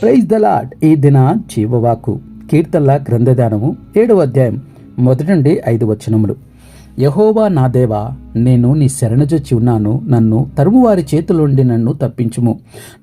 Praise the lord ఈ దిన జీవవాకు కీర్తనల గ్రంథదానము ఏడవ అధ్యాయం మొదటి నుండి ఐదు వచనములు. యహోవా నా దేవా నేను నీ శరణజొచ్చి ఉన్నాను నన్ను తరుమువారి చేతులుండి నన్ను తప్పించుము.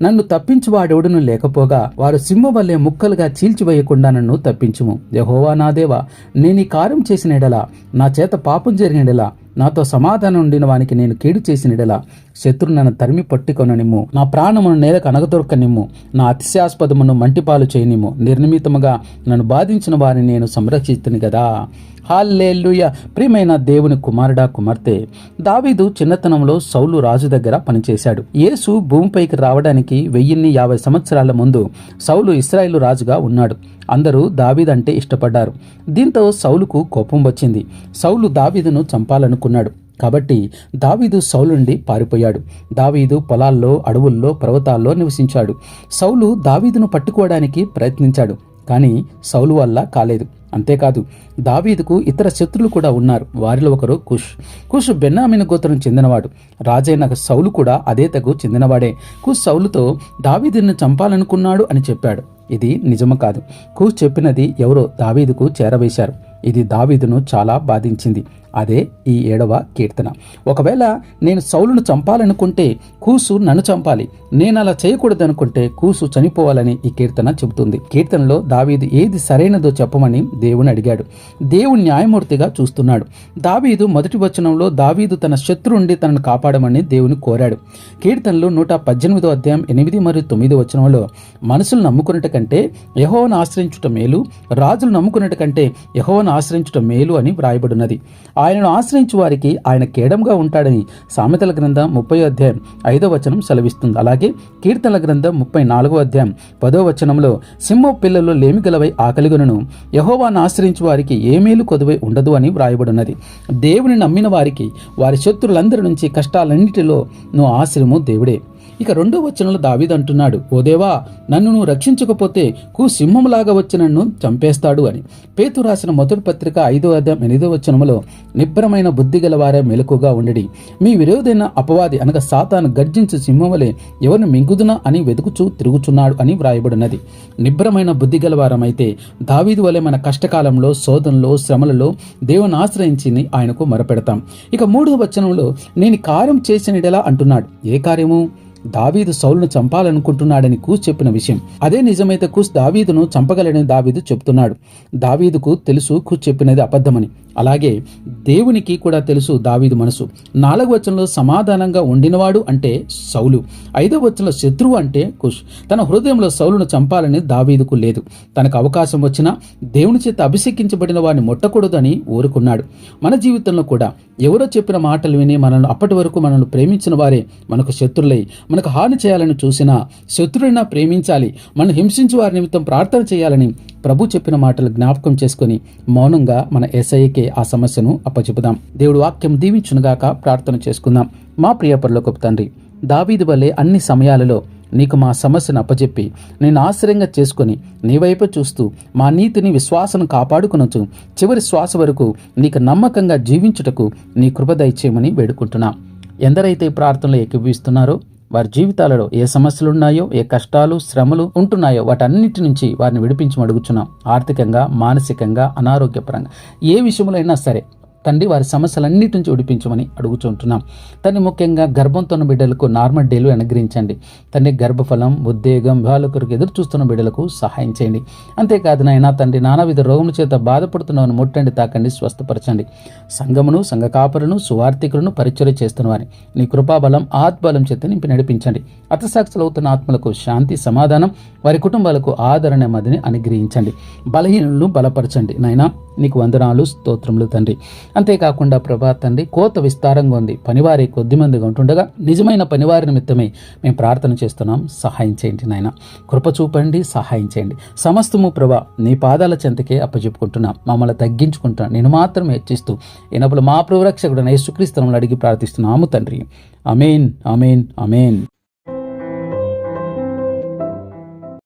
నన్ను తప్పించువాడెవడును లేకపోగా వారు సింహ వల్లే ముక్కలుగా చీల్చివేయకుండా నన్ను తప్పించుము. యహోవా నా దేవా నేను ఈ కార్యం చేసిన ఎడల నా చేత పాపం జరిగిన ఎడలా నాతో సమాధానం ఉండిన వానికి నేను కీడు చేసినడల శత్రు నన్ను తరిమి పట్టుకొననిమ్ము. నా ప్రాణమును నేల కనగదొరకనిమ్ము నా అతిశాస్పదమును మంటిపాలు చేయనిమ్ము. నిర్నిమితముగా నన్ను బాధించిన వారిని నేను సంరక్షిస్తుని కదా హాల్లేలుయ. ప్రియమైన దేవుని కుమారుడా కుమార్తె దావీదు చిన్నతనంలో సౌలు రాజు దగ్గర పనిచేశాడు. యేసు భూమిపైకి రావడానికి వెయ్యిన్ని యాభై సంవత్సరాల ముందు సౌలు ఇస్రాయేల్ రాజుగా ఉన్నాడు. అందరూ దావీదంటే ఇష్టపడ్డారు. దీంతో సౌలుకు కోపం వచ్చింది. సౌలు దావీదును చంపాలనుకున్నాడు. కాబట్టి దావీదు సౌలు నుండి పారిపోయాడు. దావీదు పొలాల్లో అడవుల్లో పర్వతాల్లో నివసించాడు. సౌలు దావీదును పట్టుకోవడానికి ప్రయత్నించాడు. కానీ సౌలు వల్ల కాలేదు. అంతేకాదు దావీదుకు ఇతర శత్రులు కూడా ఉన్నారు. వారిలో ఒకరు కుష్. కుష్ బెన్నామిన గోత్రం చెందినవాడు. రాజైన సౌలు కూడా అదే తగు చెందినవాడే. కుష్ సౌలుతో దావీదుని చంపాలనుకున్నాడు అని చెప్పాడు. ఇది నిజము కాదు. కుష్ చెప్పినది ఎవరో దావీదుకు చేరవేశారు. ఇది దావీదును చాలా బాధించింది. అదే ఈ ఏడవ కీర్తన. ఒకవేళ నేను సౌలును చంపాలనుకుంటే కూసు నన్ను చంపాలి. నేను అలా చేయకూడదనుకుంటే కూసు చనిపోవాలని ఈ కీర్తన చెబుతుంది. కీర్తనలో దావీదు ఏది సరైనదో చెప్పమని దేవుని అడిగాడు. దేవుడు న్యాయమూర్తిగా చూస్తున్నాడు. దావీదు మొదటి వచనంలో దావీదు తన శత్రువుండి తనను కాపాడమని దేవుని కోరాడు. కీర్తనలు నూట పద్దెనిమిదో అధ్యాయం ఎనిమిది మరియు తొమ్మిది వచనంలో మనసులు నమ్ముకున్నట్టు కంటే యహోవను ఆశ్రయించుట మేలు రాజులు నమ్ముకున్నట్టు కంటే యహోవను ఆశ్రయించుట మేలు అని వ్రాయబడినది. ఆయనను ఆశ్రయించు వారికి ఆయన కేడంగా ఉంటాడని సామెతల గ్రంథం ముప్పై అధ్యాయం ఐదో వచనం సెలవిస్తుంది. అలాగే కీర్తనల గ్రంథం ముప్పై నాలుగో అధ్యాయం పదో వచనంలో సింహ పిల్లలు లేమిగలవై ఆకలిగొనను. యహోవాను ఆశ్రయించు వారికి ఏ మేలు కొదువై ఉండదు అని వ్రాయబడినది. దేవుని నమ్మిన వారికి వారి శత్రులందరి నుంచి కష్టాలన్నిటిలో నువ్వు ఆశ్రయము దేవుడే. ఇక రెండో వచనంలో దావీదు అంటున్నాడు ఓ దేవా నన్ను నువ్వు రక్షించకపోతే కు సింహంలాగా వచ్చి నన్ను చంపేస్తాడు అని. పేతు రాసిన మొదటి పత్రిక ఐదో అధ్యాయం ఎనిమిదో వచనములో నిబ్బరమైన బుద్ధి గలవారే మెలకుగా ఉండడి. మీ విరోధైన అపవాది అనగా సాతాను గర్జించు సింహంవలే ఎవరిని మింగుదునా అని వెతుకుచూ తిరుగుచున్నాడు అని వ్రాయబడినది. నిబ్బరమైన బుద్ధి గలవారమైతే దావీదు వలె మన కష్టకాలంలో శోధనలో శ్రమలలో దేవుని ఆశ్రయించి ఆయనకు మొరపెడతాం. ఇక మూడో వచనంలో నేను కార్యం చేసినడెలా అంటున్నాడు. ఏ కార్యము? దావీదు సౌలును చంపాలనుకుంటున్నాడని కూస్ చెప్పిన విషయం. అదే నిజమైతే కూస్ దావీదును చంపగలని దావీదు చెప్తున్నాడు. దావీదుకు తెలుసు కూస్ చెప్పినది అబద్ధమని. అలాగే దేవునికి కూడా తెలుసు దావీదు మనసు. నాలుగు వచనంలో సమాధానంగా ఉండినవాడు అంటే సౌలు. ఐదో వచనంలో శత్రువు అంటే కుష్ తన హృదయంలో సౌలును చంపాలని దావీదుకు లేదు. తనకు అవకాశం వచ్చినా దేవుని చేత అభిషేకించబడిన వారిని ముట్టకూడదని ఊరుకున్నాడు. మన జీవితంలో కూడా ఎవరో చెప్పిన మాటలు విని మనల్ని అప్పటి వరకు మనల్ని ప్రేమించిన వారే మనకు శత్రులై మనకు హాని చేయాలని చూసినా శత్రుడిన ప్రేమించాలి. మనం హింసించు వారి నిమిత్తం ప్రార్థన చేయాలని ప్రభు చెప్పిన మాటలు జ్ఞాపకం చేసుకుని మౌనంగా మన ఎస్ఐకే ఆ సమస్యను అప్పచెపుదాం దేవుడు వాక్యం దీవించునుగాక ప్రార్థన చేసుకుందాం. మా ప్రియపరలోకి తండ్రి దావీది వల్లే అన్ని సమయాలలో నీకు మా సమస్యను అప్పచెప్పి నేను ఆశ్రయంగా చేసుకుని నీ వైపు చూస్తూ మా నీతిని విశ్వాసను కాపాడుకునొచ్చు చివరి శ్వాస వరకు నీకు నమ్మకంగా జీవించుటకు నీ కృప దయచేయమని వేడుకుంటున్నాం. ఎందరైతే ప్రార్థనలు ఏకీభవిస్తున్నారో వారి జీవితాలలో ఏ సమస్యలు ఉన్నాయో ఏ కష్టాలు శ్రమలు ఉంటున్నాయో వాటన్నిటి నుంచి వారిని విడిపించి అడుగుచున్నాం. ఆర్థికంగా మానసికంగా అనారోగ్యపరంగా ఏ విషయంలో అయినా సరే తండ్రి వారి సమస్యలన్నిటి నుంచి విడిపించమని అడుగుచుంటున్నాం తండ్రి ముఖ్యంగా గర్భంతో ఉన్న బిడ్డలకు నార్మల్ డేలు అనుగ్రహించండి. తండ్రి గర్భఫలం ఉద్వేగం బాలకులకు కొరకు ఎదురు చూస్తున్న బిడ్డలకు సహాయం చేయండి. అంతేకాదు నాయన తండ్రి నానావిధ రోగముల చేత బాధపడుతున్న ముట్టండి తాకండి స్వస్థపరచండి. సంఘమును సంఘ కాపులను సువార్థికులను పరిచయం చేస్తున్న వారిని నీ కృపాబలం ఆత్బలం చేత నింపి నడిపించండి. అతసాక్షులు అవుతున్న ఆత్మలకు శాంతి సమాధానం వారి కుటుంబాలకు ఆదరణ మదిని అనుగ్రహించండి. బలహీనులను బలపరచండి. నాయన నీకు వందనాలు స్తోత్రములు తండ్రి. అంతేకాకుండా ప్రభా తండ్రి కోత విస్తారంగా ఉంది. పనివారి కొద్ది మందిగా ఉంటుండగా నిజమైన పనివారి నిమిత్తమే మేము ప్రార్థన చేస్తున్నాం. సహాయం చేయండి నాయన. కృప చూపండి సహాయం చేయండి. సమస్తము ప్రభా నీ పాదాల చెంతకే అప్పచెప్పుకుంటున్నాం మమ్మల్ని తగ్గించుకుంటున్నాం. నేను మాత్రం హెచ్చిస్తూ ఈనప్పుడు మా ప్రవరక్షకుడు యేసుక్రీస్తునములు అడిగి ప్రార్థిస్తున్నాము తండ్రి. అమేన్ అమేన్ అమేన్